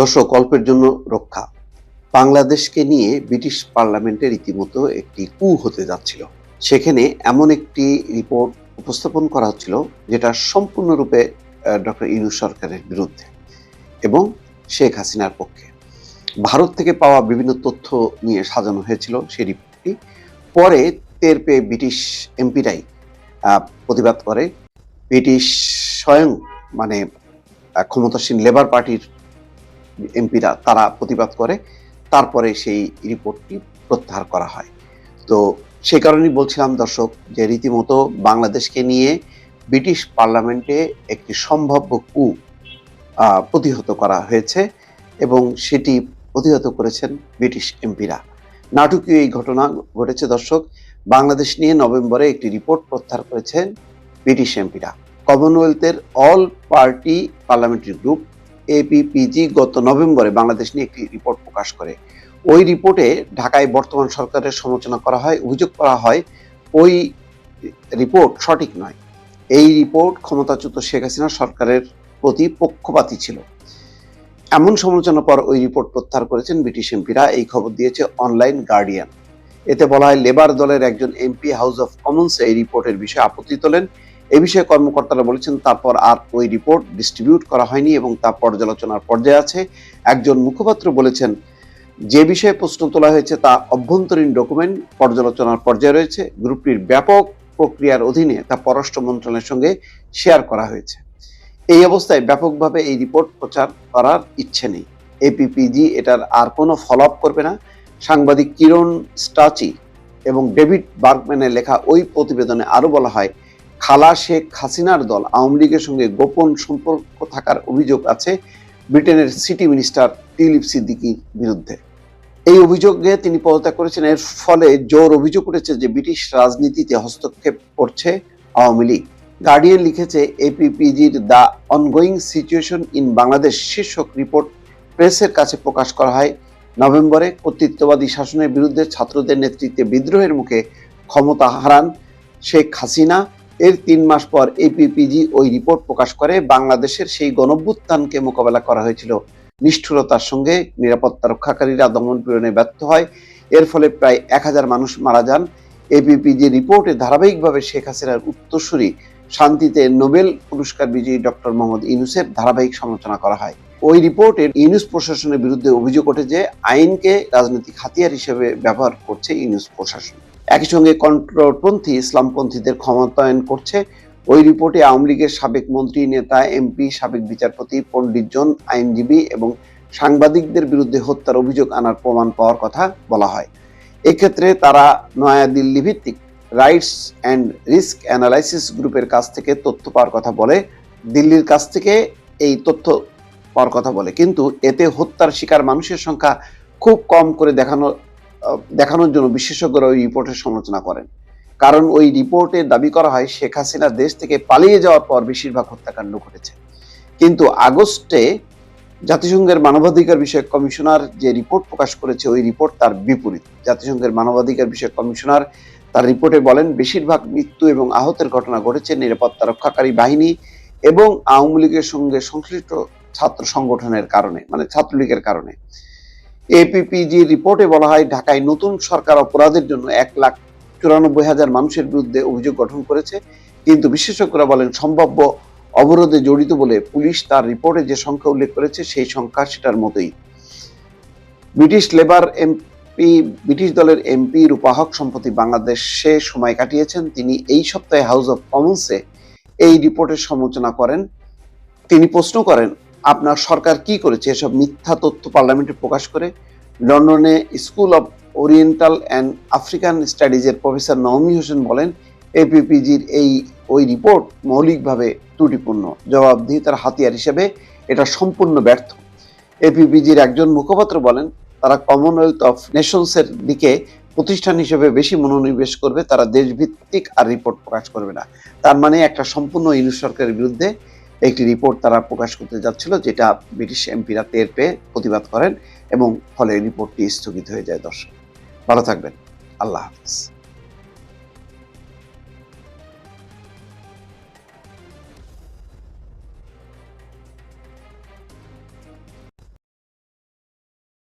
দর্শক, অল্পের জন্য রক্ষা। বাংলাদেশকে নিয়ে ব্রিটিশ পার্লামেন্টে রীতিমতো একটি কু হতে যাচ্ছিল। সেখানে এমন একটি রিপোর্ট উপস্থাপন করা হচ্ছিল, যেটা সম্পূর্ণরূপে ডক্টর ইউনুস সরকারের বিরুদ্ধে এবং শেখ হাসিনার পক্ষে। ভারত থেকে পাওয়া বিভিন্ন তথ্য নিয়ে সাজানো হয়েছিল সেই রিপোর্টটি। পরে টের পেয়ে ব্রিটিশ এমপিরাই প্রতিবাদ করে। ব্রিটিশ স্বয়ং মানে ক্ষমতাসীন লেবার পার্টির এমপিরা তারা প্রতিবাদ করে, তারপরে সেই রিপোর্টটি প্রত্যাহার করা হয়। তো সেই কারণেই বলছিলাম দর্শক যে রীতিমতো বাংলাদেশকে নিয়ে ব্রিটিশ পার্লামেন্টে একটি সম্ভাব্য কু প্রতিহত করা হয়েছে এবং সেটি প্রতিহত করেছেন ব্রিটিশ এমপিরা। নাটকীয় এই ঘটনা ঘটেছে দর্শক, বাংলাদেশ নিয়ে নভেম্বরে একটি রিপোর্ট প্রত্যাহার করেছেন ব্রিটিশ এমপিরা। কমনওয়েলথের all party parliamentary group APPG গত নভেম্বরে বাংলাদেশ নিয়ে একটি রিপোর্ট প্রকাশ করে। ওই রিপোর্টে ঢাকায় বর্তমান সরকারের সমালোচনা করা হয়, অভিযোগ করা হয়, ওই রিপোর্ট সঠিক নয়। এই রিপোর্ট ক্ষমতাচ্যুত শেখ হাসিনা সরকারের প্রতি পক্ষপাতী ছিল। এমন সমালোচনার পর ওই রিপোর্ট প্রত্যাহার করেছেন ব্রিটিশ এমপিরা। এই খবর দিয়েছে অনলাইন গার্ডিয়ান। এতে বলা হয়, লেবার দলের একজন এমপি হাউস অফ কমন্স এই রিপোর্টের বিষয়ে আপত্তি তোলেন। এ বিষয়ে কর্মকর্তারা বলেছেন, তারপর আর ওই রিপোর্ট ডিস্ট্রিবিউট করা হয়নি এবং তা পর্যালোচনার পর্যায়ে আছে। একজন মুখপাত্র বলেছেন, যে বিষয়ে প্রশ্ন তোলা হয়েছে তা অভ্যন্তরীণ ডকুমেন্ট পর্যালোচনার পর্যায়ে রয়েছে। গ্রুপটির ব্যাপক প্রক্রিয়ার অধীনে তা পররাষ্ট্র মন্ত্রণালয়ের সঙ্গে শেয়ার করা হয়েছে। এই অবস্থায় ব্যাপকভাবে এই রিপোর্ট প্রচার করার ইচ্ছে নেই। এপিপিজি এটার আর কোনো ফলো করবে না। সাংবাদিক কিরণ স্টাচি এবং ডেভিড বার্গম্যানের লেখা ওই প্রতিবেদনে আরও বলা হয় খালা শেখ হাসিনার দল আওয়ামী লীগের সঙ্গে গোপন সম্পর্ক থাকার অভিযোগ আছে ব্রিটেনের সিটি মিনিস্টার টিলিপ সিদ্দিকির বিরুদ্ধে। এই অভিযোগে তিনি পদত্যাগ করেছেন। এর ফলে জোর অভিযোগ উঠেছে যে ব্রিটিশ রাজনীতিতে হস্তক্ষেপ করছে আওয়ামী লীগ। গার্ডিয়ান লিখেছে এপিপিজির the ongoing situation in Bangladesh শীর্ষক রিপোর্ট প্রেসের কাছে প্রকাশ করা হয়। নভেম্বরে কর্তৃত্ববাদী শাসনের বিরুদ্ধে ছাত্রদের নেতৃত্বে বিদ্রোহের মুখে ক্ষমতা হারান শেখ হাসিনা। এর তিন মাস পর এপিপিজি ওই রিপোর্ট প্রকাশ করে, বাংলাদেশের সেই গণভ্যুত্থানকে মোকাবেলা করা হয়েছিল। নিষ্ঠুরতার সঙ্গে নিরাপত্তা রক্ষাকারীরা দমন পীড়নে ব্যর্থ হয়। এর ফলে প্রায় এক হাজার মানুষ মারা যান। এপিপিজি রিপোর্টে ধারাবাহিকভাবে শেখ হাসিনার উত্তরসূরি শান্তিতে নোবেল পুরস্কার বিজয়ী ডক্টর মোহাম্মদ ইউনুসের ধারাবাহিক সমালোচনা করা হয়। ওই রিপোর্টের ইউনুস প্রশাসনের বিরুদ্ধে অভিযোগ ওঠে যে, আইনকে রাজনৈতিক হাতিয়ার হিসেবে ব্যবহার করছে ইউনুস প্রশাসন। একই সঙ্গে কন্ট্রোলপন্থী ইসলামপন্থীদের ক্ষমতায়ন করছে। ওই রিপোর্টে আওয়ামী লীগের সাবেক মন্ত্রী, নেতা, এমপি, সাবেক বিচারপতি, পণ্ডিতজন, আইনজীবী এবং সাংবাদিকদের বিরুদ্ধে হত্যার অভিযোগ আনার প্রমাণ পাওয়ার কথা বলা হয়। এক্ষেত্রে তারা নয়াদিল্লি ভিত্তিক রাইটস অ্যান্ড রিস্ক অ্যানালাইসিস গ্রুপের কাছ থেকে তথ্য পাওয়ার কথা বলে, দিল্লির কাছ থেকে এই তথ্য পাওয়ার কথা বলে। কিন্তু এতে হত্যার শিকার মানুষের সংখ্যা খুব কম করে দেখানো দেখানোর জন্য বিশেষজ্ঞরা ওই রিপোর্টের সমালোচনা করেন। কারণ ওই রিপোর্টে দাবি করা হয়, শেখ হাসিনা দেশ থেকে পালিয়ে যাওয়ার পর বেশিরভাগ হত্যাকাণ্ড ঘটেছে। কিন্তু আগস্টে জাতিসংঘের মানবাধিকার বিষয়ক কমিশনার যে রিপোর্ট প্রকাশ করেছে, ওই রিপোর্ট তার বিপরীত। জাতিসংঘের মানবাধিকার বিষয়ক কমিশনার তার রিপোর্টে বলেন, বেশিরভাগ মৃত্যু এবং আহতের ঘটনা ঘটেছে নিরাপত্তা রক্ষাকারী বাহিনী এবং আওয়ামী লীগের সঙ্গে সংশ্লিষ্ট ছাত্র সংগঠনের কারণে মানে ছাত্রলীগের কারণে। এপিপিজি রিপোর্টে বলা হয়, ঢাকায় নতুন সরকার অপরাধের জন্য এক লাখ চুরানব্বই হাজার মানুষের বিরুদ্ধে অভিযোগ গঠন করেছে। কিন্তু বিশেষজ্ঞরা বলেন, সম্ভাব্য অবরোধে জড়িত বলে পুলিশ তার রিপোর্টে যে সংখ্যা উল্লেখ করেছে, সেই সংখ্যা সেটার মতোই। ব্রিটিশ লেবার এমপি ব্রিটিশ দলের এমপি রূপাহক সম্প্রতি বাংলাদেশে সময় কাটিয়েছেন। তিনি এই সপ্তাহে হাউস অফ কমন্সে এই রিপোর্টের সমালোচনা করেন। তিনি প্রশ্ন করেন আপনার সরকার কি করেছে? এসব মিথ্যা তথ্য পার্লামেন্টে প্রকাশ করে লন্ডনে School of Oriental and African স্টাডিজের professor Naomi Hossain বলেন এপিপিজির এই, ওই রিপোর্ট মৌলিকভাবে ত্রুটিপূর্ণ। জবাবদিহিতার হাতিয়ার হিসেবে এটা সম্পূর্ণ ব্যর্থ। এপিপিজির একজন মুখপাত্র বলেন, তারা কমনওয়েলথ অফ নেশনসের দিকে প্রতিষ্ঠান হিসেবে বেশি মনোনিবেশ করবে, তারা দেশভিত্তিক আর রিপোর্ট প্রকাশ করবে না। তার মানে একটা সম্পূর্ণ ইউনিট সরকারের বিরুদ্ধে একটি রিপোর্ট তারা প্রকাশ করতে যাচ্ছিল যেটা ব্রিটিশ এমপিরা টের পেয়ে প্রতিবাদ করেন এবং ফলে রিপোর্টটি স্থগিত হয়ে যায় দর্শক। ভালো থাকবেন। আল্লাহ হাফিজ।